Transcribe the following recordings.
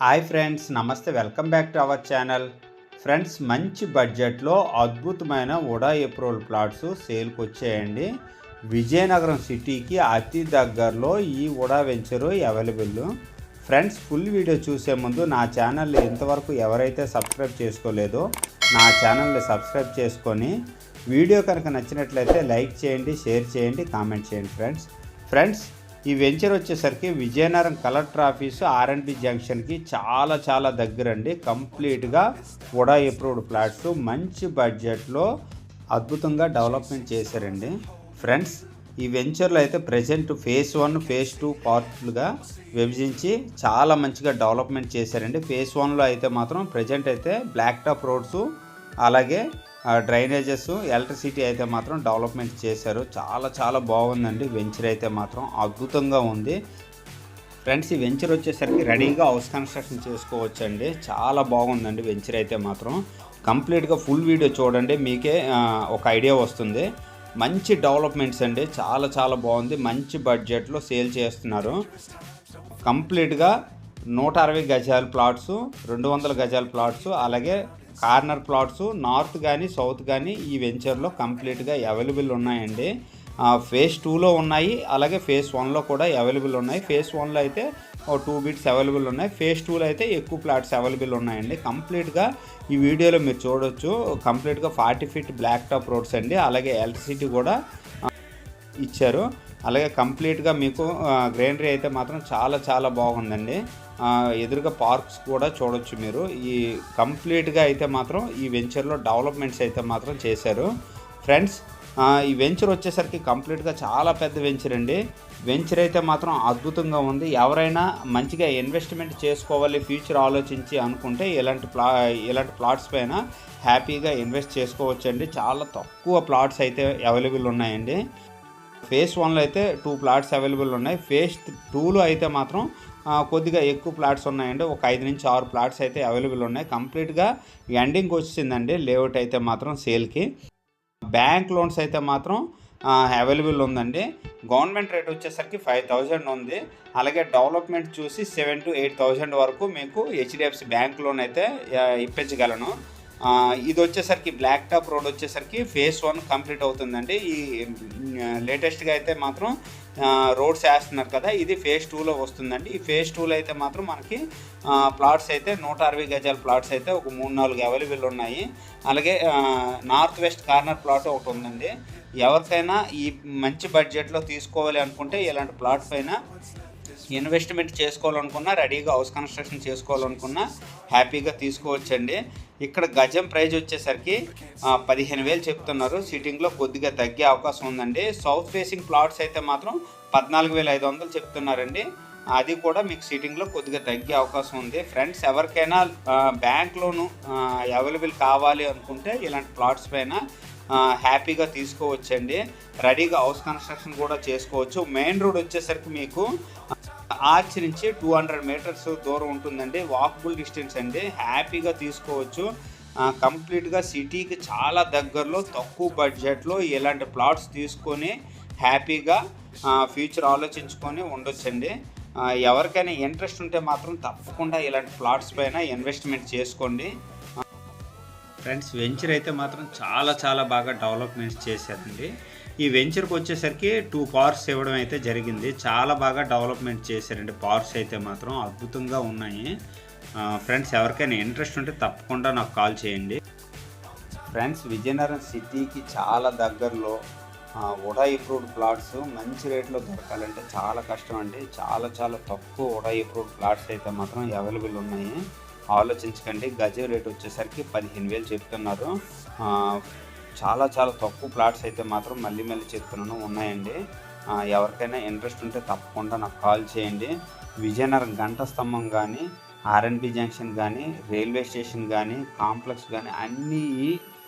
Hi friends నమస్తే welcome back to our channel. Friends మంచి బడ్జెట్లో అద్భుతమైన ఉడా ఏప్రోల్ ప్లాట్స్ సేల్కి వచ్చాయండి విజయనగరం సిటీకి అతి దగ్గరలో ఈ ఉడా venture available. Friends full video చూసే ముందు నా ఛానల్ ఇంతవరకు ఎవరైతే సబ్స్క్రైబ్ చేసుకోలేదో నా ఛానల్ని సబ్స్క్రైబ్ చేసుకొని వీడియో కనుక నచ్చినట్లయితే లైక్ చేయండి షేర్ చేయండి కామెంట్ చేయండి ఫ్రెండ్స్. ఫ్రెండ్స్ ఈ వెంచర్ వచ్చేసరికి విజయనగరం కలెక్టర్ ఆఫీసు ఆర్ఎండ్బి జంక్షన్కి చాలా చాలా దగ్గరండి. కంప్లీట్గా కూడా అప్రూవ్డ్ ఫ్లాట్స్ మంచి బడ్జెట్లో అద్భుతంగా డెవలప్మెంట్ చేశారండి. ఫ్రెండ్స్ ఈ వెంచర్లో అయితే present phase one phase two పార్ట్లుగా విభజించి చాలా మంచిగా డెవలప్మెంట్ చేశారండి. ఫేస్ వన్లో అయితే మాత్రం ప్రజెంట్ అయితే బ్లాక్ టాప్ రోడ్స్ అలాగే డ్రైనేజెస్ ఎలక్ట్రిసిటీ అయితే మాత్రం డెవలప్మెంట్ చేశారు. చాలా చాలా బాగుందండి. వెంచర్ అయితే మాత్రం అద్భుతంగా ఉంది. ఫ్రెండ్స్ ఈ వెంచర్ వచ్చేసరికి రెడీగా హౌస్ కన్స్ట్రక్షన్ చేసుకోవచ్చండి. చాలా బాగుందండి వెంచర్ అయితే మాత్రం. కంప్లీట్గా ఫుల్ వీడియో చూడండి మీకే ఒక ఐడియా వస్తుంది. మంచి డెవలప్మెంట్స్ అండి. చాలా చాలా బాగుంది. మంచి బడ్జెట్లో సేల్ చేస్తున్నారు. కంప్లీట్గా నూట అరవై గజాల ప్లాట్స్ రెండు వందల గజాల ప్లాట్స్ అలాగే కార్నర్ ప్లాట్స్ నార్త్ కానీ సౌత్ కానీ ఈ వెంచర్లో కంప్లీట్గా అవైలబుల్ ఉన్నాయండి. ఫేస్ ఫేజ్ టూలో ఉన్నాయి అలాగే ఫేజ్ వన్లో కూడా అవైలబుల్ ఉన్నాయి. ఫేజ్ వన్లో అయితే ఓ టూ బిట్స్ అవైలబుల్ ఉన్నాయి. ఫేజ్ టూలో అయితే ఎక్కువ ప్లాట్స్ అవైలబుల్ ఉన్నాయండి. కంప్లీట్గా ఈ వీడియోలో మీరు చూడొచ్చు. కంప్లీట్గా forty feet black top roads అండి. అలాగే ఎలక్ట్రిసిటీ కూడా ఇచ్చారు. అలాగే కంప్లీట్గా మీకు గ్రీనరీ అయితే మాత్రం చాలా చాలా బాగుందండి. ఎదురుగా పార్క్స్ కూడా చూడొచ్చు మీరు. ఈ కంప్లీట్గా అయితే మాత్రం ఈ వెంచర్లో డెవలప్మెంట్స్ అయితే మాత్రం చేశారు. ఫ్రెండ్స్ ఈ వెంచర్ వచ్చేసరికి కంప్లీట్గా చాలా పెద్ద వెంచర్ అండి. వెంచర్ అయితే మాత్రం అద్భుతంగా ఉంది. ఎవరైనా మంచిగా ఇన్వెస్ట్మెంట్ చేసుకోవాలి ఫ్యూచర్ ఆలోచించి అనుకుంటే ఇలాంటి ప్లా ఇలాంటి ప్లాట్స్ పైన హ్యాపీగా ఇన్వెస్ట్ చేసుకోవచ్చండి. చాలా తక్కువ ప్లాట్స్ అయితే అవైలబుల్ ఉన్నాయండి. ఫేస్ వన్లో అయితే టూ ప్లాట్స్ అవైలబుల్ ఉన్నాయి. ఫేస్ టూలో అయితే మాత్రం కొద్దిగా ఎక్కువ ప్లాట్స్ ఉన్నాయండి. ఒక ఐదు నుంచి ఆరు ప్లాట్స్ అయితే అవైలబుల్ ఉన్నాయి. కంప్లీట్గా ఎండింగ్ వచ్చిందండి లేఅవుట్ అయితే మాత్రం సేల్కి. బ్యాంక్ లోన్స్ అయితే మాత్రం అవైలబుల్ ఉందండి. గవర్నమెంట్ రేట్ వచ్చేసరికి ఫైవ్ థౌజండ్ ఉంది. అలాగే డెవలప్మెంట్ చూసి సెవెన్ టు ఎయిట్ థౌజండ్ వరకు మీకు హెచ్డిఎఫ్సి బ్యాంక్ లోన్ అయితే ఇప్పించగలను. ఇది వచ్చేసరికి బ్లాక్ టాప్ రోడ్ వచ్చేసరికి ఫేస్ వన్ కంప్లీట్ అవుతుందండి. ఈ లేటెస్ట్గా అయితే మాత్రం రోడ్స్ వేస్తున్నారు కదా ఇది ఫేజ్ టూలో వస్తుందండి. ఈ ఫేజ్ టూలో అయితే మాత్రం మనకి ప్లాట్స్ అయితే నూట అరవై గజాల ప్లాట్స్ అయితే ఒక మూడు నాలుగు అవైలబుల్ ఉన్నాయి. అలాగే నార్త్ వెస్ట్ కార్నర్ ప్లాట్ ఒకటి ఉందండి. ఎవరికైనా ఈ మంచి బడ్జెట్లో తీసుకోవాలి అనుకుంటే ఇలాంటి ప్లాట్ పైన ఇన్వెస్ట్మెంట్ చేసుకోవాలనుకున్నా రెడీగా హౌస్ కన్స్ట్రక్షన్ చేసుకోవాలనుకున్నా హ్యాపీగా తీసుకోవచ్చండి. ఇక్కడ గజం ప్రైజ్ వచ్చేసరికి పదిహేను వేలు చెప్తున్నారు. సిట్టింగ్లో కొద్దిగా తగ్గే అవకాశం ఉందండి. సౌత్ ఫేసింగ్ ప్లాట్స్ అయితే మాత్రం పద్నాలుగు వేల ఐదు వందలు చెప్తున్నారండి. అది కూడా మీకు సీటింగ్లో కొద్దిగా తగ్గే అవకాశం ఉంది. ఫ్రెండ్స్ ఎవరికైనా బ్యాంక్ లోను అవైలబుల్ కావాలి అనుకుంటే ఇలాంటి ప్లాట్స్ పైన హ్యాపీగా తీసుకోవచ్చండి. రెడీగా హౌస్ కన్స్ట్రక్షన్ కూడా చేసుకోవచ్చు. మెయిన్ రోడ్ వచ్చేసరికి మీకు ఆర్చ్ నుంచి టూ హండ్రెడ్ మీటర్స్ దూరం ఉంటుందండి. వాకబుల్ డిస్టెన్స్ అండి. హ్యాపీగా తీసుకోవచ్చు. కంప్లీట్గా సిటీకి చాలా దగ్గరలో తక్కువ బడ్జెట్లో ఇలాంటి ప్లాట్స్ తీసుకొని హ్యాపీగా ఫ్యూచర్ ఆలోచించుకొని ఉండొచ్చండి. ఎవరికైనా ఇంట్రెస్ట్ ఉంటే మాత్రం తప్పకుండా ఇలాంటి ప్లాట్స్ పైన ఇన్వెస్ట్మెంట్ చేసుకోండి. ఫ్రెండ్స్ వెంచర్ అయితే మాత్రం చాలా చాలా బాగా డెవలప్మెంట్స్ చేశారండి. ఈ వెంచర్కి వచ్చేసరికి టూ పార్క్స్ ఇవ్వడం అయితే జరిగింది. చాలా బాగా డెవలప్మెంట్ చేశారండి. పార్క్స్ అయితే మాత్రం అద్భుతంగా ఉన్నాయి. ఫ్రెండ్స్ ఎవరికైనా ఇంట్రెస్ట్ ఉంటే తప్పకుండా నాకు కాల్ చేయండి. ఫ్రెండ్స్ విజయనగరం సిటీకి చాలా దగ్గరలో ఉడాయి ఉడా అప్రూవ్డ్ ప్లాట్స్ మంచి రేట్లో దొరకాలంటే చాలా కష్టం అండి. చాలా చాలా తక్కువ ఉడా అప్రూవ్డ్ ప్లాట్స్ అయితే మాత్రం అవైలబుల్ ఉన్నాయి. ఆలోచించకండి. గజం రేట్ వచ్చేసరికి పదిహేను వేలు చెప్తున్నారు. చాలా చాలా తక్కువ ప్లాట్స్ అయితే మాత్రం మళ్ళీ మళ్ళీ చెప్తున్నాను ఉన్నాయండి. ఎవరికైనా ఇంట్రెస్ట్ ఉంటే తప్పకుండా నాకు కాల్ చేయండి. విజయనగరం గంట స్తంభం కానీ ఆర్ఎన్బి జంక్షన్ కానీ రైల్వే స్టేషన్ కానీ కాంప్లెక్స్ కానీ అన్నీ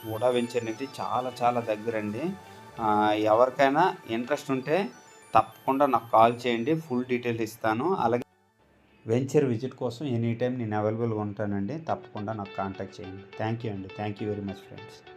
కూడా వెంచర్ అనేది చాలా చాలా దగ్గరండి. ఎవరికైనా ఇంట్రెస్ట్ ఉంటే తప్పకుండా నాకు కాల్ చేయండి. ఫుల్ డీటెయిల్ ఇస్తాను. అలాగే వెంచర్ విజిట్ కోసం ఎనీ టైం నేను అవైలబుల్గా ఉంటానండి. తప్పకుండా నాకు కాంటాక్ట్ చేయండి. థ్యాంక్ యూ అండి. Thank you very much friends.